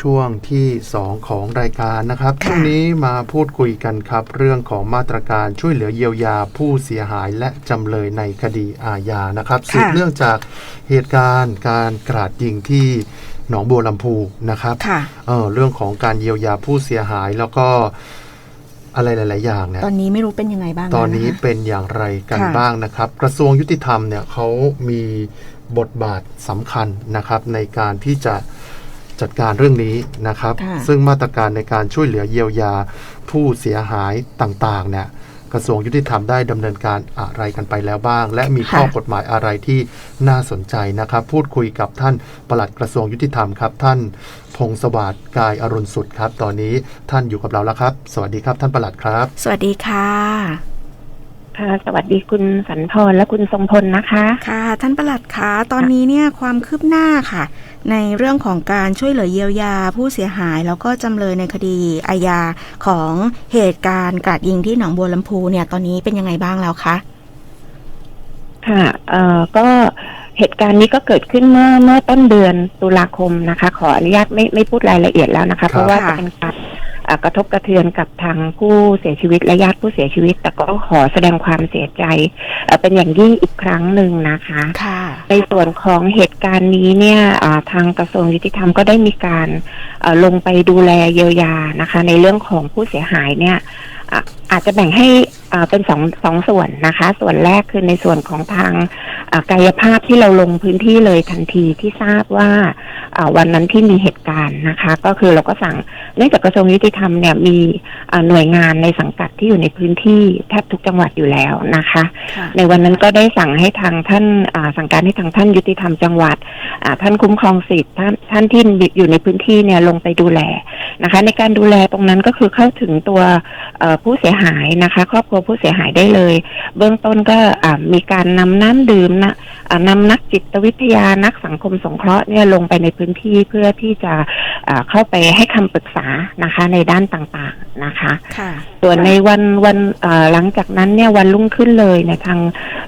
ช่วงที่ 2 ของรายการนะครับค่ะช่วงนี้มาพูดคุยกันครับ เรื่องของมาตรการช่วยเหลือเยียวยาผู้เสียหายและจำเลยในคดีอาญานะครับสืบเนื่องจากเหตุการณ์การกราดยิงที่หนองบัวลำพูนะครับค่ะเออเรื่องของการเยียวยาผู้เสียหายแล้วก็อะไรหลาย ๆ อย่างเนี่ยตอนนี้ไม่รู้เป็นยังไงบ้าง ตอนนี้ะคะเป็นอย่างไรกันค่ะบ้างนะครับ กระทรวงยุติธรรมเนี่ยเขามีบทบาทสำคัญนะครับในการที่จะ จัดการเรื่องนี้นะครับค่ะซึ่งมาตรการในการช่วยเหลือเยียวยาผู้เสียหายต่างๆเนี่ยกระทรวงยุติธรรมได้ดำเนินการอะไรกันไปแล้วบ้าง และมีข้อกฎหมายอะไรที่น่าสนใจนะครับ พูดคุยกับท่านปลัดกระทรวงยุติธรรมครับ ท่านพงศวัสดิ์กายอรุณสุดครับ ตอนนี้ท่านอยู่กับเราแล้วครับ สวัสดีครับท่านปลัดครับ สวัสดีค่ะ ค่ะสวัสดีคุณสันพรและคุณทรงพลนะคะ ค่ะ ท่านประหลัดคะตอนนี้เนี่ยความคืบหน้าค่ะ ในเรื่องของการช่วยเหลือเยียวยาผู้เสียหาย แล้วก็จำเลยในคดีอาญาของเหตุการณ์กราดยิงที่หนองบัวลำพูเนี่ยตอนนี้เป็นยังไงบ้างแล้วคะค่ะเอ่อก็เหตุการณ์นี้ก็เกิดขึ้นเมื่อเมื่อต้นเดือนตุลาคมนะคะ ขออนุญาตไม่ไม่พูดรายละเอียดแล้วนะคะ เพราะว่าค่ะจะเป็นการเอ่อ กระทบกระเทือนกับทางผู้เสียชีวิตและญาติผู้เสียชีวิต แต่ก็ขอแสดงความเสียใจเอ่อเป็นอย่างยิ่งอีกครั้งหนึ่งนะคะค่ะในส่วนของเหตุการณ์นี้เนี่ยอ่าทางกระทรวงยุติธรรมก็ได้มีการเอ่อลงไปดูแลเยียวยานะคะ ในเรื่องของผู้เสียหายเนี่ยอะอาจจะแบ่งให้อ่าเป็นสองสองส่วนนะคะ ส่วนแรกคือในส่วนของทางอ่า กายภาพที่เราลงพื้นที่เลยทันทีที่ทราบว่าอ่าวันนั้นที่มีเหตุการณ์นะคะ ก็คือเราก็สั่งเนื่องจากกระทรวงยุติธรรมเนี่ยมีอ่าหน่วยงานในสังกัดที่อยู่ในพื้นที่แทบทุกจังหวัดอยู่แล้วนะคะค่ะในวันนั้นก็ได้สั่งให้ทางท่านอ่าสั่งการให้ทางท่านยุติธรรมจังหวัดอ่าท่านคุ้มครองสิทธิ์ท่านท่านที่อยู่ในพื้นที่เนี่ยลงไปดูแลนะคะ ในการดูแลตรงนั้นก็คือเข้าถึงตัวเอ่อผู้เสียหายนะคะ ครอบครัวผู้เสียหายได้เลย เบื้องต้นก็อ่ามีการนำน้ำดื่มนะอ่านำนักจิตวิทยานักสังคมสงเคราะห์เนี่ยลงไปในพื้นที่เพื่อที่จะอ่าเข้าไปให้คำปรึกษานะคะในด้านต่างๆนะคะค่ะส่วนในวันวันเอ่อหลังจากนั้นเนี่ยวันรุ่งขึ้นเลยเนี่ยทาง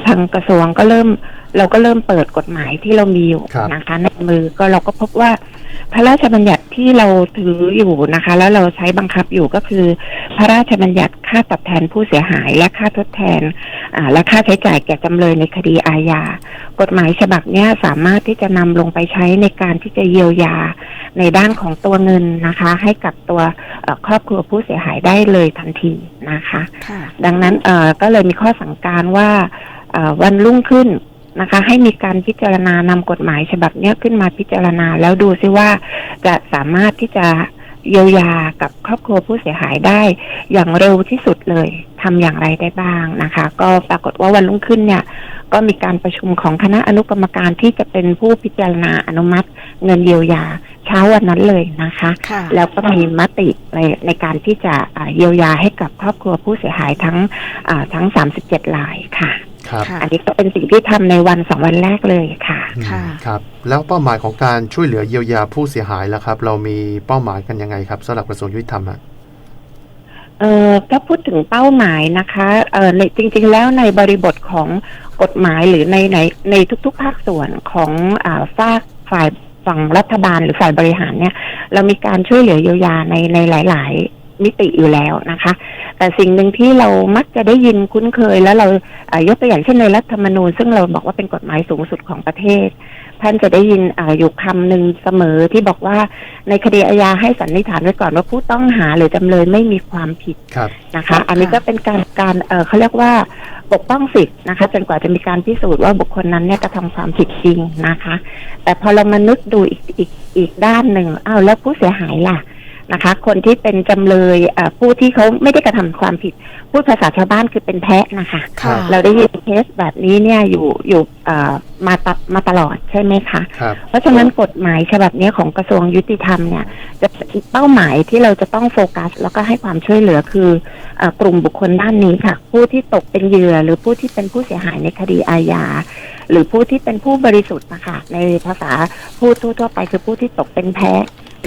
ทางกระทรวงก็เริ่มเราก็เริ่มเปิดกฎหมายที่เรามีอยู่ครับนะคะในมือก็เราก็พบว่า พระราชบัญญัติที่เราถืออยู่นะคะ แล้วเราใช้บังคับอยู่ก็คือ พระราชบัญญัติค่าตอบแทนผู้เสียหาย และค่าทดแทนอ่าและค่าใช้จ่ายแก่จำเลยในคดีอาญากฎหมายฉบับเนี้ยสามารถที่จะนำลงไปใช้ในการที่จะเยียวยาในด้านของตัวเงินนะคะ ให้กับตัวเอ่อครอบครัวผู้เสียหายได้เลยทันทีนะคะค่ะดังนั้นเอ่อก็เลยมีข้อสั่งการว่าเอ่อวันรุ่งขึ้น นะคะ ให้มีการพิจารณานำกฎหมายฉบับเนี้ยขึ้นมาพิจารณา แล้วดูซิว่าจะสามารถที่จะเยียวยากับครอบครัวผู้เสียหายได้ อย่างเร็วที่สุดเลยทำอย่างไรได้บ้างนะคะ ก็ปรากฏว่าวันรุ่งขึ้นเนี่ย ก็มีการประชุมของคณะอนุกรรมการที่จะเป็นผู้พิจารณาอนุมัติ เงินเยียวยาเช้าวันนั้นเลยนะคะคะแล้วก็มีมติในในการที่จะเยียวยาให้กับครอบครัวผู้เสียหายทั้งอ่าทั้ง 37รายค่ะ ครับค่ะอันนี้ก็เป็นสิ่งที่ทำในวันสองวันแรกเลยค่ะอืมค่ะครับ แล้วเป้าหมายของการช่วยเหลือเยียวยาผู้เสียหายล่ะครับ เรามีเป้าหมายกันยังไงครับสำหรับกระทรวงยุติธรรมอะเอ่อถ้าพูดถึงเป้าหมายนะคะเอ่อในจริง ๆ แล้วในบริบทของกฎหมายหรือในในในทุก ๆ ภาคส่วนของอ่าฝากฝ่ายฝั่งรัฐบาลหรือฝ่ายบริหารเนี่ย เรามีการช่วยเหลือเยียวยาในในหลาย ๆ มิติอยู่แล้วนะคะ แต่สิ่งหนึ่งที่เรามักจะได้ยินคุ้นเคย แล้วเราเอ่อยกตัวอย่างเช่นในรัฐธรรมนูญซึ่งเราบอกว่าเป็นกฎหมายสูงสุดของประเทศ ท่านจะได้ยินอาอยู่คำหนึ่งเสมอที่บอกว่าในคดีอาญาให้สันนิษฐานไว้ก่อนว่าผู้ต้องหาหรือจำเลยไม่มีความผิดครับนะคะ อันนี้ก็เป็นการการเอ่อเขาเรียกว่าปกป้องสิทธิ์นะคะจนกว่าจะมีการพิสูจน์ว่าบุคคลนั้นเนี่ยกระทำความผิดจริงนะคะ แต่พอเรามานึกดูอีกอีกอีกด้านหนึ่งอ้าวแล้วผู้เสียหายล่ะ นะคะ คนที่เป็นจำเลยเอ่อผู้ที่เขาไม่ได้กระทำความผิด พูดภาษาชาวบ้านคือเป็นแพะนะคะค่ะเราได้ยินเคสแบบนี้เนี่ยอยู่อยู่เอ่อมาตดมาตลอดใช่ไหมคะครับเพราะฉะนั้นกฎหมายฉบับเนี้ยของกระทรวงยุติธรรมเนี่ยจะเป็นเป้าหมายที่เราจะต้องโฟกัส แล้วก็ให้ความช่วยเหลือคือเอ่อกลุ่มบุคคลด้านนี้ค่ะ ผู้ที่ตกเป็นเหยื่อหรือผู้ที่เป็นผู้เสียหายในคดีอาญาหรือผู้ที่เป็นผู้บริสุทธิ์นะคะในภาษาพูดทั่วๆไปคือผู้ที่ตกเป็นแพ้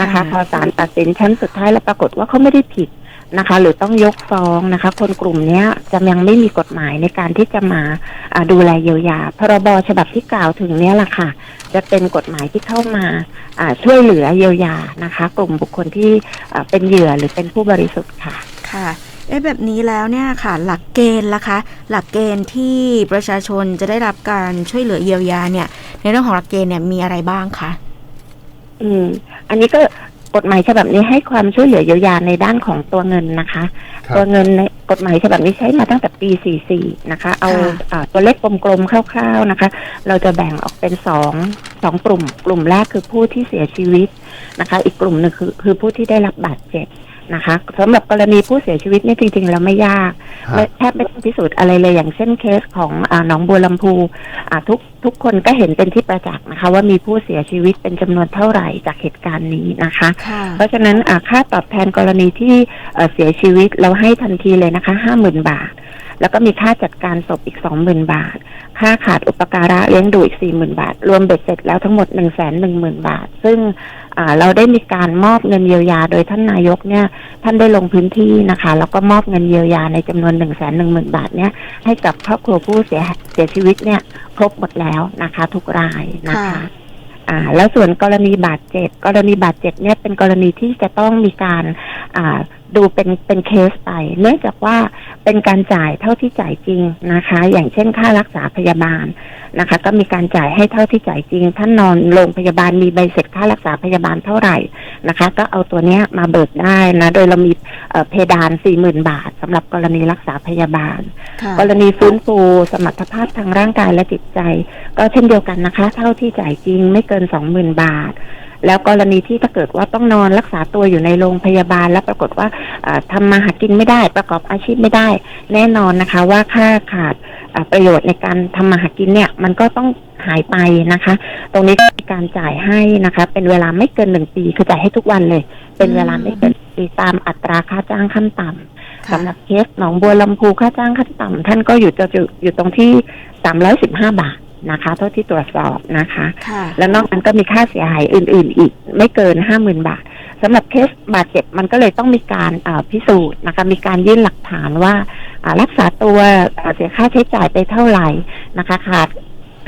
นะคะค่ะพอศาลตัดสินชั้นสุดท้ายแล้วปรากฏว่าเขาไม่ได้ผิดนะคะ หรือต้องยกฟ้องนะคะ คนกลุ่มเนี้ยจะยังไม่มีกฎหมายในการที่จะมาอ่าดูแลเยียวยา พรบฉบับที่กล่าวถึงเนี้ยแหละค่ะ จะเป็นกฎหมายที่เข้ามาอ่าช่วยเหลือเยียวยานะคะ กลุ่มบุคคลที่อ่าเป็นเหยื่อหรือเป็นผู้บริสุทธิ์ค่ะค่ะเอ๊ะแบบนี้แล้วเนี่ยค่ะ หลักเกณฑ์ล่ะคะ หลักเกณฑ์ที่ประชาชนจะได้รับการช่วยเหลือเยียวยาเนี่ย ในเรื่องของหลักเกณฑ์เนี่ยมีอะไรบ้างคะ อืม อันนี้ก็กฎหมายฉบับนี้ให้ความช่วยเหลือเยียวยาในด้านของตัวเงินนะคะ ครับ ตัวเงินในกฎหมายฉบับนี้ใช้มาตั้งแต่ปี 44 นะคะ เอาค่ะ อ่าตัวเลขกลมๆคร่าวๆนะคะ เราจะแบ่งออกเป็นสองสองกลุ่ม กลุ่มแรกคือผู้ที่เสียชีวิตนะคะ อีกกลุ่มหนึ่งคือคือผู้ที่ได้รับบาดเจ็บ นะคะสำหรับกรณีผู้เสียชีวิตเนี่ยจริงๆแล้วไม่ยากฮะไม่แทบไม่ต้องพิสูจน์อะไรเลยอย่างเช่นเคสของอาหนองบัวลำพูอ่าทุกทุกคนก็เห็นเป็นที่ประจักษ์นะคะ ว่ามีผู้เสียชีวิตเป็นจำนวนเท่าไหร่จากเหตุการณ์นี้นะคะค่ะเพราะฉะนั้นอ่าค่าตอบแทนกรณีที่เอ่อเสียชีวิตเราให้ทันทีเลยนะคะห้าหมื่นบาท แล้วก็มีค่าจัดการศพอีกสองหมื่นบาท ค่าขาดอุปการะเลี้ยงดูอีกสี่หมื่นบาท รวมเบ็ดเสร็จแล้วทั้งหมดหนึ่งแสนหนึ่งหมื่นบาท ซึ่งอ่าเราได้มีการมอบเงินเยียวยา โดยท่านนายกเนี่ยท่านได้ลงพื้นที่นะคะ แล้วก็มอบเงินเยียวยาในจำนวนหนึ่งแสนหนึ่งหมื่นบาทเนี่ยให้กับครอบครัวผู้เสียเสียชีวิตเนี่ยครบหมดแล้วนะคะ ทุกรายนะคะค่ะอ่าแล้วส่วนกรณีบาดเจ็บ กรณีบาดเจ็บเนี่ยเป็นกรณีที่จะต้องมีการอ่า ดูเป็นเป็นเคสไป เนื่องจากว่าเป็นการจ่ายเท่าที่จ่ายจริงนะคะ อย่างเช่นค่ารักษาพยาบาลนะคะ ก็มีการจ่ายให้เท่าที่จ่ายจริง ท่านนอนโรงพยาบาลมีใบเสร็จค่ารักษาพยาบาลเท่าไหร่นะคะ ก็เอาตัวเนี้ยมาเบิกได้นะ โดยเรามีเอ่อเพดานสี่หมื่นบาทสำหรับกรณีรักษาพยาบาลค่ะกรณีฟื้นฟูสมรรถภาพทางร่างกายและจิตใจ ก็เช่นเดียวกันนะคะ เท่าที่จ่ายจริงไม่เกินสองหมื่นบาท แล้วกรณีที่ถ้าเกิดว่าต้องนอนรักษาตัวอยู่ในโรงพยาบาล แล้วปรากฏว่าอ่าทำมาหากินไม่ได้ประกอบอาชีพไม่ได้ แน่นอนนะคะว่าค่าขาดอ่าประโยชน์ในการทำมาหากินเนี่ยมันก็ต้องหายไปนะคะ ตรงนี้ก็มีการจ่ายให้นะคะ เป็นเวลาไม่เกินหนึ่งปีคือจ่ายให้ทุกวันเลย เป็นเวลาไม่เกินปีตามอัตราค่าจ้างขั้นต่ำค่ะสำหรับเคสหนองบัวลำพูค่าจ้างขั้นต่ำท่านก็อยู่จะอยู่อยู่ตรงที่สามร้อยสิบห้าบาท นะคะเท่าที่ตรวจสอบนะคะค่ะแล้วนอกนั้นก็มีค่าเสียหายอื่น ๆ อีกไม่เกินห้าหมื่นบาทสำหรับเคสบาดเจ็บมันก็เลยต้องมีการอ่าพิสูจน์นะคะมีการยื่นหลักฐานว่าอ่ารักษาตัวอ่าเสียค่าใช้จ่ายไปเท่าไหร่นะคะขาด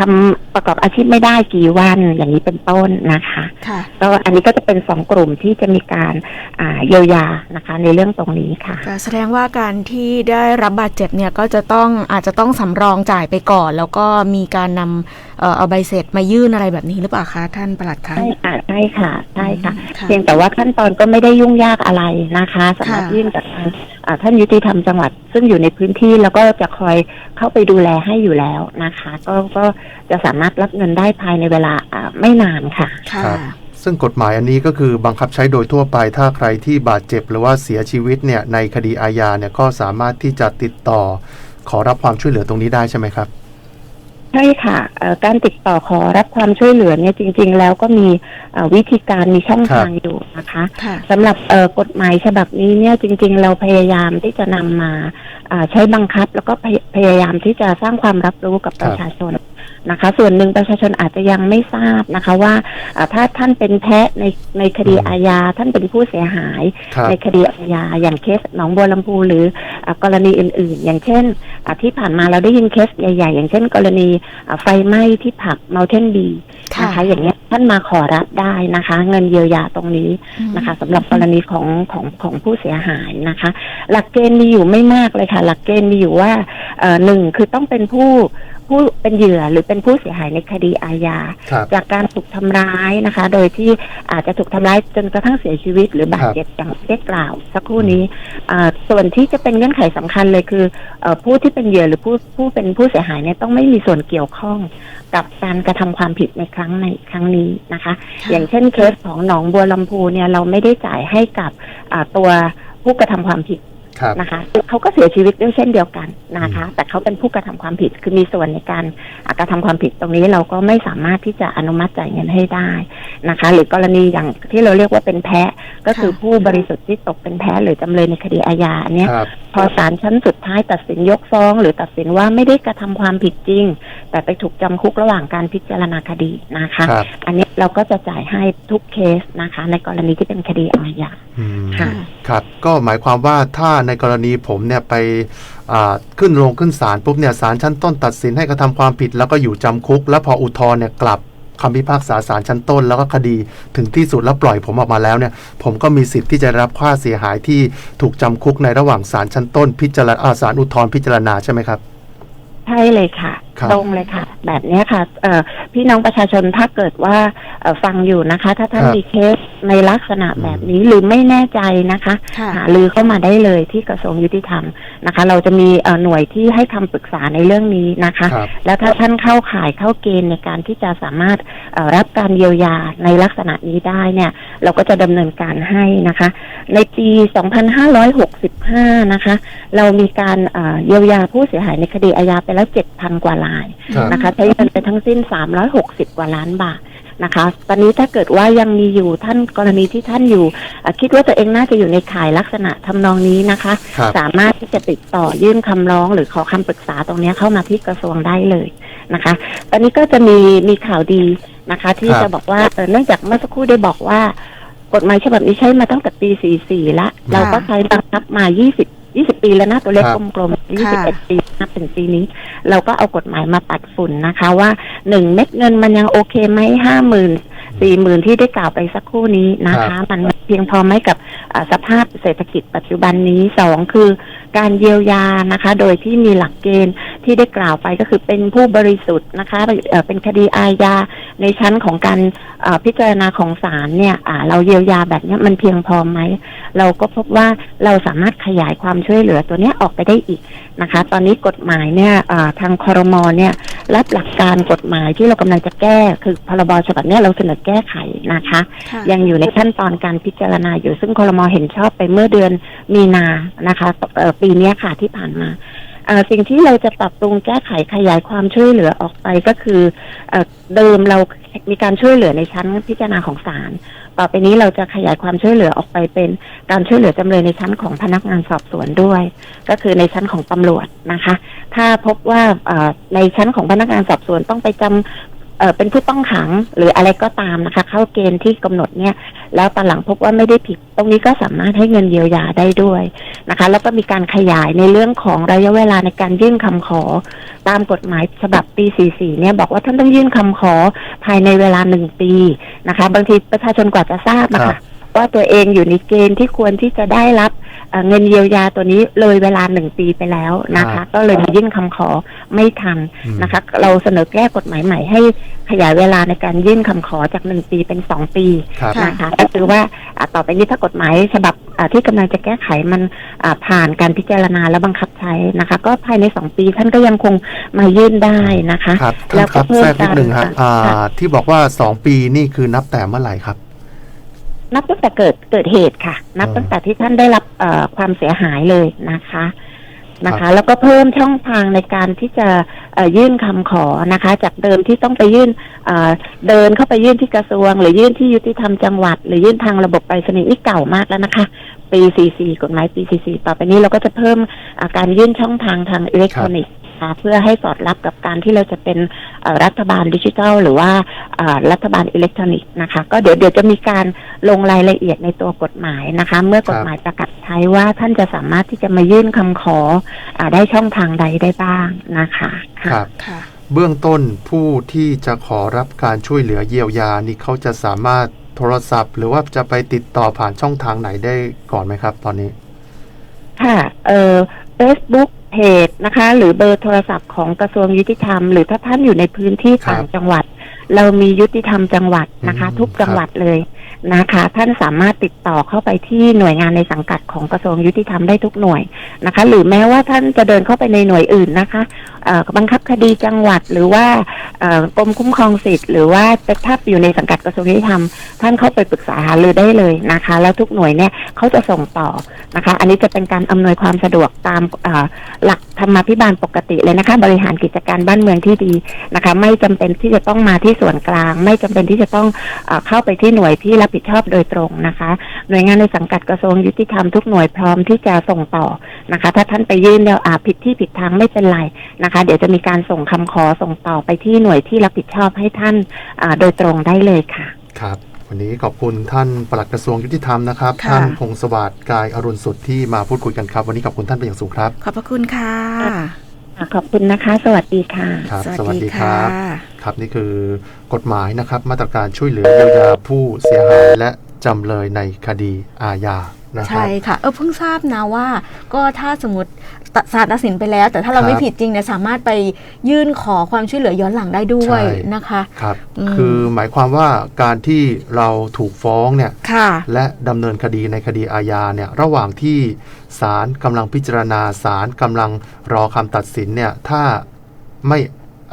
ทำประกอบอาชีพไม่ได้กี่วันอย่างนี้เป็นต้นนะคะค่ะก็อันนี้ก็จะเป็นสองกลุ่มที่จะมีการอ่าเยียวยานะคะในเรื่องตรงนี้ค่ะก็แสดงว่าการที่ได้รับบาดเจ็บเนี่ยก็จะต้องอาจจะต้องสำรองจ่ายไปก่อน แล้วก็มีการนำ เอ่อเอาใบเสร็จมายื่นอะไรแบบนี้หรือเปล่าคะท่านประหลัดคะใช่ค่ะใช่ค่ะใช่ค่ะค่ะเพียงแต่ว่าขั้นตอนก็ไม่ได้ยุ่งยากอะไรนะคะสามารถค่ะยื่นกับทางอ่าท่านยุติธรรมจังหวัด ซึ่งอยู่ในพื้นที่แล้วก็จะคอยเข้าไปดูแลให้อยู่แล้วนะคะ ก็ก็จะสามารถรับเงินได้ภายในเวลาอ่าไม่นานค่ะค่ะครับซึ่งกฎหมายอันนี้ก็คือบังคับใช้โดยทั่วไป ถ้าใครที่บาดเจ็บหรือว่าเสียชีวิตเนี่ยในคดีอาญาเนี่ยก็สามารถที่จะติดต่อ ขอรับความช่วยเหลือตรงนี้ได้ใช่ไหมครับ ใช่ค่ะเอ่อการติดต่อขอรับความช่วยเหลือเนี่ยจริง ๆ แล้วก็มีเอ่อวิธีการมีช่องครับทางอยู่นะคะค่ะสำหรับเอ่อกฎหมายฉบับนี้เนี่ยจริง ๆ เราพยายามที่จะนำมาอ่าใช้บังคับ แล้วก็พยพยายามที่จะสร้างความรับรู้กับประชาชน นะคะ ส่วนหนึ่งประชาชนอาจจะยังไม่ทราบนะคะว่าอ่าถ้าท่านเป็นแพะในในคดีอืมอาญาท่านเป็นผู้เสียหายครับในคดีอาญาอย่างเคสหนองบัวลำพูหรืออากรณีอื่น ๆ อย่างเช่นอ่าที่ผ่านมาเราได้ยินเคสใหญ่ ๆ อย่างเช่น กรณีอ่าไฟไหม้ที่ผับเมลเทนบีค่ะนะคะอย่างเงี้ยท่านมาขอรับได้นะคะ เงินเยียวยาตรงนี้นะคะสำหรับกรณีของของของผู้เสียหายนะคะ หลักเกณฑ์มีอยู่ไม่มากเลยค่ะ หลักเกณฑ์มีอยู่ว่าเอ่อหนึ่งคือต้องเป็นผู้ ผู้เป็นเหยื่อหรือเป็นผู้เสียหายในคดีอาญา ครับ จากการถูกทำร้ายนะคะ โดยที่อาจจะถูกทำร้ายจนกระทั่งเสียชีวิต หรือบาดเจ็บอย่างที่ได้กล่าว สักครู่นี้อ่าส่วนที่จะเป็นเงื่อนไขสำคัญเลยคือเออผู้ที่เป็นเหยื่อหรือผู้ผู้เป็นผู้เสียหายเนี่ยต้องไม่มีส่วนเกี่ยวข้อง กับการกระทำความผิดในครั้งในครั้งนี้นะคะอย่างเช่นเคสของหนองบัวลำพูเนี่ยเราไม่ได้จ่ายให้กับอ่าตัวผู้กระทำความผิดครับ นะคะเขาก็เสียชีวิตด้วยเช่นเดียวกันนะคะ แต่เขาเป็นผู้กระทำความผิดคือมีส่วนในการอ่ากระทำความผิดตรงนี้เราก็ไม่สามารถที่จะอนุมัติจ่ายเงินให้ได้นะคะ หรือกรณีอย่างที่เราเรียกว่าเป็นแพ้ก็คือค่ะผู้บริสุทธิ์ที่ตกเป็นแพ้หรือจำเลยในคดีอาญาเนี่ยครับพอศาลชั้นสุดท้ายตัดสินยกฟ้อง หรือตัดสินว่าไม่ได้กระทำความผิดจริง แต่ไปถูกจำคุกระหว่างการพิจารณาคดีนะคะ ครับ อันนี้เราก็จะจ่ายให้ทุกเคสนะคะ ในกรณีที่เป็นคดีอาญาอืมค่ะ ครับ ก็หมายความว่าถ้าในกรณีผมเนี่ยไปอ่าขึ้นโรงขึ้นศาลปุ๊บเนี่ยศาลชั้นต้นตัดสินให้กระทำความผิดแล้วก็อยู่จำคุก แล้วพออุทธรณ์เนี่ยกลับคำพิพากษาศาลชั้นต้น แล้วก็คดีถึงที่สุดแล้วปล่อยผมออกมาแล้วเนี่ยผมก็มีสิทธิ์ที่จะรับค่าเสียหายที่ถูกจำคุกในระหว่างศาลชั้นต้นพิจารณาอ่าศาลอุทธรณ์พิจารณาใช่ไหมครับ ใช่เลยค่ะครับตรงเลยค่ะ แบบเนี้ยค่ะเอ่อพี่น้องประชาชนถ้าเกิดว่าเอ่อฟังอยู่นะคะ ถ้าท่านครับมีเคสในลักษณะแบบนี้หรือไม่แน่ใจนะคะค่ะหาลือเข้ามาได้เลยที่กระทรวงยุติธรรมนะคะ เราจะมีเอ่อหน่วยที่ให้คำปรึกษาในเรื่องนี้นะคะครับแล้วถ้าท่านเข้าข่ายเข้าเกณฑ์ในการที่จะสามารถเอ่อรับการเยียวยาในลักษณะนี้ได้เนี่ย เราก็จะดำเนินการให้นะคะ ในปี 2565 นะคะ เรามีการเอ่อเยียวยาผู้เสียหายในคดีอาญาไปแล้ว 7,000 กว่ารายครับนะคะใช้เงินไปทั้งสิ้น 360 กว่าล้านบาทนะคะ ตอนนี้ถ้าเกิดว่ายังมีอยู่ท่านกรณีที่ท่านอยู่เอ่อคิดว่าตัวเองน่าจะอยู่ในข่ายลักษณะทำนองนี้นะคะครับสามารถที่จะติดต่อยื่นคำร้อง หรือขอคำปรึกษาตรงเนี้ยเข้ามาที่กระทรวงได้เลยนะคะ ตอนนี้ก็จะมีมีข่าวดีนะคะ ที่ครับจะบอกว่าเอ่อเนื่องจากเมื่อสักครู่ได้บอกว่ากฎหมายฉบับนี้ใช้มาตั้งแต่ปี 44แล้วเราก็ใช้บังคับมา 20 20ปีแล้วนะตัวเลขครับกลมๆ21ปีนับถึงปีนี้ เราก็เอากฎหมายมาปัดฝุ่นนะคะ ว่าหนึ่งเม็ดเงินมันยังโอเคไหมห้าหมื่นสี่หมื่นที่ได้กล่าวไปสักครู่นี้นะคะ มันเพียงพอไหมกับอ่าสภาพเศรษฐกิจปัจจุบันนี้สองคือการเยียวยานะคะ โดยที่มีหลักเกณฑ์ ที่ได้กล่าวไปก็คือเป็นผู้บริสุทธิ์นะคะเอ่อเป็นคดีอาญาในชั้นของการเอ่อพิจารณาของศาลเนี่ยอ่าเราเยียวยาแบบเนี้ยมันเพียงพอไหม เราก็พบว่าเราสามารถขยายความช่วยเหลือตัวเนี้ยออกไปได้อีกนะคะ ตอนนี้กฎหมายเนี่ยอ่าทางคอรมอเนี่ยรับหลักการกฎหมายที่เรากำลังจะแก้คือพรบฉบับเนี้ยเราเสนอแก้ไขนะคะค่ะยังอยู่ในขั้นตอนการพิจารณาอยู่ซึ่งคอรมอเห็นชอบไปเมื่อเดือนมีนานะคะเอ่อปีเนี้ยค่ะที่ผ่านมาเอ่อ สิ่งที่เราจะปรับปรุงแก้ไขขยายความช่วยเหลือออกไปก็คือเอ่อเดิมเรามีการช่วยเหลือในชั้นพิจารณาของศาลต่อไปนี้เราจะขยายความช่วยเหลือออกไปเป็นการช่วยเหลือจำเลยในชั้นของพนักงานสอบสวนด้วย ก็คือในชั้นของตำรวจนะคะ ถ้าพบว่าในชั้นของพนักงานสอบสวนต้องไปจำ เอ่อเป็นผู้ต้องขังหรืออะไรก็ตามนะคะ เข้าเกณฑ์ที่กำหนดเนี่ยแล้วตอนหลังพบว่าไม่ได้ผิด ตรงนี้ก็สามารถให้เงินเยียวยาได้ด้วยนะคะ แล้วก็มีการขยายในเรื่องของระยะเวลาในการยื่นคำขอ ตามกฎหมายฉบับปี 44 เนี่ยบอกว่าท่านต้องยื่นคำขอภายในเวลาหนึ่งปีนะคะ บางทีประชาชนกว่าจะทราบนะครัคะบว่าตัวเองอยู่ในเกณฑ์ที่ควรที่จะได้รับ เอ่อเงินเยียวยาตัวนี้เลยเวลาหนึ่งปีไปแล้วนะคะ ก็เลยมายื่นคำขอไม่ทันอืมนะคะ เราเสนอแก้กฎหมายใหม่ให้ขยายเวลาในการยื่นคำขอจากหนึ่งปีเป็นสองปีครับค่ะนะคะก็คือว่าอ่าต่อไปนี้ถ้ากฎหมายฉบับอ่าที่กำลังจะแก้ไขมันอ่าผ่านการพิจารณาและบังคับใช้นะคะ ก็ภายในสองปีท่านก็ยังคงมายื่นได้นะคะครับแล้ท่าวนก็ครับเพิ่มแทรกนิดหนึ่งฮะการอ่าค่ะที่บอกว่าสองปีนี่คือนับแต่เมื่อไหร่ครับ นับตั้งแต่เกิดเกิดเหตุค่ะ นับอ๋อตั้งแต่ที่ท่านได้รับเอ่อความเสียหายเลยนะคะนะครัคะบแล้วก็เพิ่มช่องทางในการที่จะเอ่อยื่นคำขอนะคะ จากเดิมที่ต้องไปยื่นเอ่อเดินเข้าไปยื่นที่กระทรวง หรือยื่นที่ยุติธรรมจังหวัด หรือยื่นทางระบบไปรษณีย์นี่เก่ามากแล้วนะคะ ปี 44กฎหมายปี 44 ต่อไปนี้เราก็จะเพิ่มอ่าการยื่นช่องทางทางอิเล็กทรอนิกส์นะคะ เพื่อให้สอดรับกับการที่เราจะเป็นเอ่อรัฐบาลดิจิทัล หรือว่าอ่ารัฐบาลอิเล็กทรอนิกส์นะคะ ก็เดี๋ยวเดี๋ยวจะมีการลงรายละเอียดในตัวกฎหมายนะคะ เมื่อกฎหมายประกาศใช้ว่าท่านจะสามารถที่จะมายื่นคำขออาได้ช่องทางใดได้บ้างนะคะค่ะครับค่ะเบื้องต้นผู้ที่จะขอรับการช่วยเหลือเยียวยานี่เขาจะสามารถโทรศัพท์ หรือว่าจะไปติดต่อผ่านช่องทางไหนได้ก่อนไหมครับ ตอนนี้ ค่ะ เอ่อ Facebook เพจนะคะ หรือเบอร์โทรศัพท์ของกระทรวงยุติธรรม หรือถ้าท่านอยู่ในพื้นที่ครับ ต่างจังหวัด เรามียุติธรรมจังหวัดนะคะอืมทุกจังหวัดเลย นะคะ ท่านสามารถติดต่อเข้าไปที่หน่วยงานในสังกัดของกระทรวงยุติธรรมได้ทุกหน่วยนะคะ หรือแม้ว่าท่านจะเดินเข้าไปในหน่วยอื่นนะคะบังคับคดีจังหวัดหรือว่ากรมคุ้มครองสิทธิ์ หรือว่าถ้าอยู่ในสังกัดกระทรวงยุติธรรมท่านเข้าไปปรึกษาหารือได้เลยนะคะ แล้วทุกหน่วยเนี่ยเขาจะส่งต่อนะคะ อันนี้จะเป็นการอำนวยความสะดวกตามหลักธรรมาภิบาลปกติเลยนะคะ บริหารกิจการบ้านเมืองที่ดีนะคะ ไม่จำเป็นที่จะต้องมาที่ส่วนกลาง ไม่จำเป็นที่จะต้องอเข้าไปที่หน่วยที่รับผิดชอบโดยตรงนะคะ หน่วยงานในสังกัดกระทรวงยุติธรรมทุกหน่วยพร้อมที่จะส่งต่อนะคะ ถ้าท่านไปยื่นแล้วอ่าผิดที่ผิดทางไม่เป็นไรนะคะ เดี๋ยวจะมีการส่งคำขอส่งต่อไปที่หน่วยที่รับผิดชอบให้ท่านอ่าโดยตรงได้เลยค่ะ ครับวันนี้ขอบคุณท่านปลัดกระทรวงยุติธรรมนะครับค่ะท่านพงศวัสดิ์กายอรุณสุดที่มาพูดคุยกันครับ วันนี้ขอบคุณท่านเป็นอย่างสูงครับ ขอบพระคุณค่ะอ่า ขอบคุณนะคะ สวัสดีค่ะ ครับสสวัวัสสดีดีคค่ะรับครับนี่คือกฎหมายนะครับมาตรการช่วยเหลือเยียวยาผู้เสียหายและจำเลยในคดีอาญานะครัใช่บค่ะ เออเพิ่งทราบนะว่า ก็ถ้าสมมติตศาลตัดสินไปแล้ว แต่ถ้าเราครับไม่ผิดจริงเนี่ยสามารถไปยื่นขอความช่วยเหลือย้อนหลังได้ด้วยใช่นะคะครับอืมคือหมายความว่าการที่เราถูกฟ้องเนี่ยค่ะและดำเนินคดีในคดีอาญาเนี่ยระหว่างที่ ศาลกำลังพิจารณาศาลกำลังรอคำตัดสินเนี่ยถ้าไม่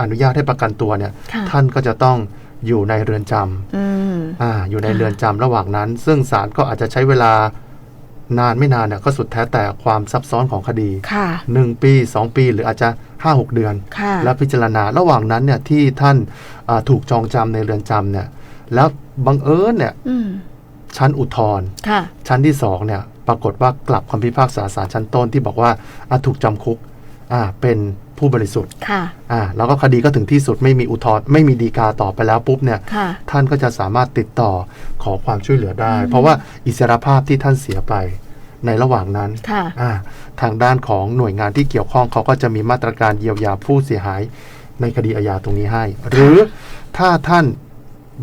อนุญาตให้ประกันตัวเนี่ยค่ะท่านก็จะต้องอยู่ในเรือนจอืมำอ่าอยู่ในค่ะเรือนจำระหว่างนั้น ซึ่งศาลก็อาจจะใช้เวลานานไม่นานเนี่ยก็สุดแท้แต่ความซับซ้อนของคดีค่ะ1ปี2ปีหรืออาจจะ5-6เดือนค่ะแล้วพิจารณาระหว่างนั้นเนี่ยที่ท่านอ่าถูกจองจำในเรือนจำเนี่ย แล้วบังเอิญเนี่ยอืมชั้นอุทธรณ์ค่ะชั้นที่สองเนี่ย ปรากฏว่ากลับคำพิพากษาศาลชั้นต้นที่บอกว่าอะถูกจำคุกอ่าเป็นผู้บริสุทธิ์ค่ะอ่าแล้วก็คดีก็ถึงที่สุดไม่มีอุทธรณ์ไม่มีดีกาต่อไปแล้วปุ๊บเนี่ยค่ะท่านก็จะสามารถติดต่อขอความช่วยเหลือได้อืมเพราะว่าอิสรภาพที่ท่านเสียไปในระหว่างนั้นค่ะอ่าทางด้านของหน่วยงานที่เกี่ยวข้องเขาก็จะมีมาตรการเยียวยาผู้เสียหายในคดีอาญาตรงนี้ให้ หรือถ้าท่าน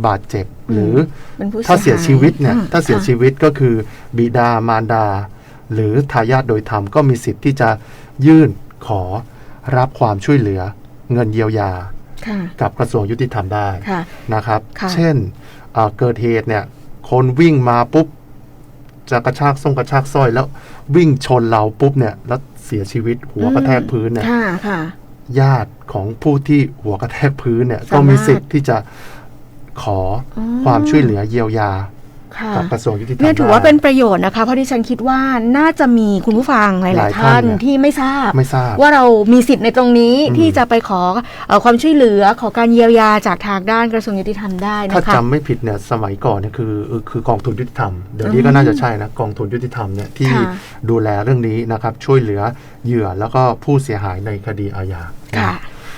บาดเจ็บ หรือเป็นผู้ถ้าเสียชีวิตเนี่ยอืมถ้าเสียค่ะชีวิตก็คือบิดามารดา หรือทายาทโดยธรรมก็มีสิทธิ์ที่จะยื่นขอรับความช่วยเหลือเงินเยียวยาค่ะกับกระทรวงยุติธรรมได้ค่ะนะครับค่ะเช่นเอ่อเกิดเหตุเนี่ยคนวิ่งมาปุ๊บจะกระชากส่งกระชากสร้อยแล้ววิ่งชนเราปุ๊บเนี่ยแล้วเสียชีวิตหัวกระแทกพื้นเนี่ยค่ะค่ะญาติของผู้ที่หัวกระแทกพื้นเนี่ยสามารถก็มีสิทธิ์ที่จะ ขออมความช่วยเหลือเยียวยาค่ะกับกระทรวงยุติธรรมเนี่ยถือว่าได้เป็นประโยชน์นะคะ เพราะที่ฉันคิดว่าน่าจะมีคุณผู้ฟังหหลาลายยๆท่านท่านเนี่ยที่ไม่ทราบ ไม่ทราบว่าเรามีสิทธิ์ในตรงนี้อืม ที่จะไปขอเอ่อความช่วยเหลือขอการเยียวยาจากทางด้านกระทรวงยุติธรรมได้ถ้านะคะ จำไม่ผิดเนี่ยสมัยก่อนเนี่ยคือเออคือกองทุนยุติธรรมเดี๋ยวนี้อืก็มน่าจะใช่นะกองทุนยุติธรรมเนี่ยที่ค่ะ ดูแลเรื่องนี้นะครับช่วยเหลือเหยื่อแล้วก็ผู้เสียหายในคดีอาญาค่ะ